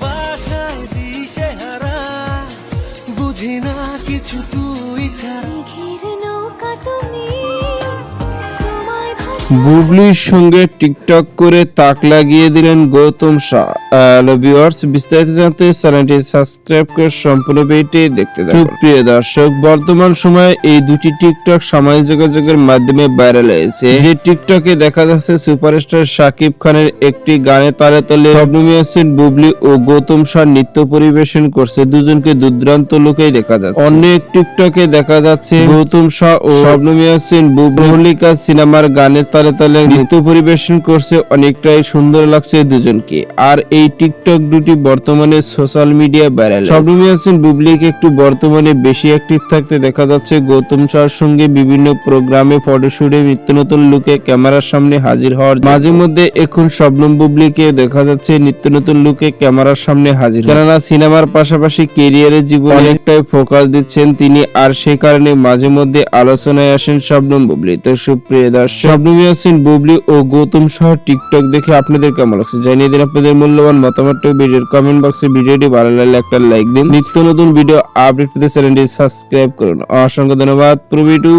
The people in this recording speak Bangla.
বাসায় দিশে বুঝি না কিছু তুই ছাড়া। বুবলির সঙ্গে টিকটক করে তাক লাগিয়ে দিলেন গৌতম শাহ। ভিউয়ার্স বিস্তারিত জানতে চ্যানেলটি সাবস্ক্রাইব করে সম্পূর্ণ ভিডিওটি দেখতে থাকুন। প্রিয় দর্শক বর্তমান সময়ে এই দুটি টিকটক সামাজিক যোগাযোগের মাধ্যমে ভাইরাল হয়েছে। যে টিকটকে দেখা যাচ্ছে সুপারস্টার শাকিব খানের একটি গানে তালে তালে ইয়াসিন বুবলি ও গৌতম শাহ নৃত্য পরিবেশন করছে। দুজনকে দুর্দান্ত লোকেই দেখা যাচ্ছে। অন্য এক টিকটকে দেখা যাচ্ছে গৌতম শাহ ও শবনম ইয়াসিন বুবলিকা সিনেমার গানের তালে তালে নৃত্য পরিবেশন করছে অনেকটাই সুন্দর লাগছে দুজনকে। আর এই টিকটক দুটি বর্তমানে social media viral Shabnam Yasin বুবলিকে একটু বর্তমানে বেশি অ্যাক্টিভ থাকতে দেখা যাচ্ছে। গৌতম শাহর সঙ্গে বিভিন্ন প্রোগ্রামে ফটোশুটে নিত্য নতুন লুকে ক্যামেরার সামনে হাজির হওয়ার মাঝে মধ্যে এখন শবনম বুবলিকে দেখা যাচ্ছে নিত্য নতুন লুকে ক্যামেরার সামনে হাজির কেননা সিনেমার পাশাপাশি কেরিয়ারের জীবন অনেকটাই ফোকাস দিচ্ছেন তিনি আর সে কারণে মাঝে মধ্যে আলোচনায় আসেন শবনম বুবলি। তো সুপ্রিয় দর্শক শবনম ইয়াসিন, বুবলি ও গৌতম সহ টিকটক দেখে আপনাদের কেমন লাগছে? জানিয়ে দিন আপনাদের মূল্যবান মতামত ভিডিওর কমেন্ট বক্সে ভিডিওটি ভালো লাগলে একটা লাইক দিন। নিত্য নতুন ভিডিও আপডেট পেতে চ্যানেলটি সাবস্ক্রাইব করুন। অসংখ্য ধন্যবাদ। প্রবি টু